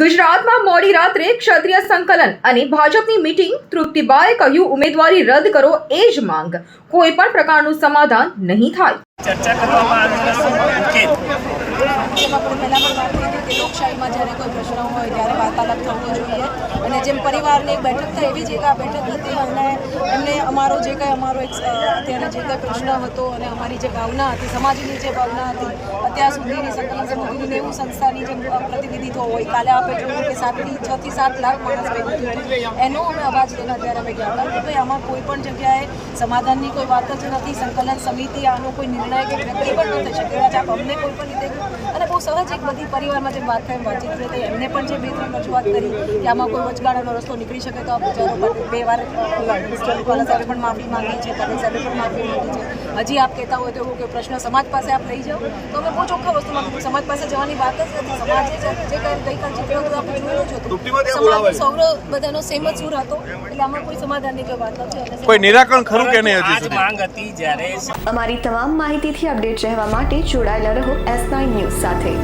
ગુજરાતમાં મોડી રાત્રે ક્ષત્રિય સંકલન અને ભાજપની મીટિંગ. તૃપ્તિબાએ કહ્યું ઉમેદવારી રદ કરો એ જ માંગ. કોઈ પણ પ્રકારનું સમાધાન નહીં થાય. ચર્ચા કરવામાં આવી જેમ લોકશાહીમાં જ્યારે કોઈ પ્રશ્ન હોય ત્યારે વાર્તાલાપ થવો જોઈએ. અને જેમ પરિવારની એક બેઠક થઈ એવી જ એક બેઠક હતી અને એમને અમારો જે કાંઈ અમારો એક અત્યારે જે કંઈ પ્રશ્ન હતો અને અમારી જે ભાવના હતી સમાજની જે ભાવના હતી અત્યાર સુધીની સંકલન સમિતિની નેવું સંસ્થાની જે અ, પ્રતિનિધિત્વ હોય. કાલે આપણે જોયું કે સાતથી છ થી સાત લાખ માણસ ભેગું એનો અમે અવાજ લઈને અત્યારે અમે ગયા હતા. ભાઈ આમાં કોઈ પણ જગ્યાએ સમાધાનની કોઈ વાત જ નથી સંકલન સમિતિ આનો કોઈ નિર્ણય કે વ્યક્તિ પણ ન થઈ શકે આપ અમને કોઈ પણ રીતે અને બહુ સહજ એક બધી પરિવારમાં જેમ વાત થાય એમ વાતચીત થઈ એમને પણ જે બે ત્રણ રજૂઆત કરી કે આમાં કોઈ વચગાળાનો રસ્તો નીકળી શકે તો આ વિચારો બે વાર મિસ્ટર સાથે સાહેબે પણ માફી માંગી છે પટેલ સાહેબે પણ માફી માંગી છે. હજી આપ કહેતા હોય તો એવું કે પ્રશ્ન સમાજ પાસે આપ લઈ જાઓ. તો અમે બહુ ચોખ્ખા વસ્તુમાં કીધું સમાજ પાસે જવાની વાત જ નથી. સમાજે જે જે કંઈ ગઈકાલ ચિત્ર હતું આપણે જોયું જ હતું. સમાજ સૌનો બધાનો સેમ જ સુર હતો. એટલે આમાં કોઈ સમાધાનની કોઈ વાત નથી. કોઈ નિરાકરણ ખરું કે નહીં હજી સુધી? માંગ હતી જ્યારે અમારી તમામ માહિતીથી અપડેટ રહેવા માટે જોડાયેલા રહો એસ નાઇન ન્યૂઝ સાથે.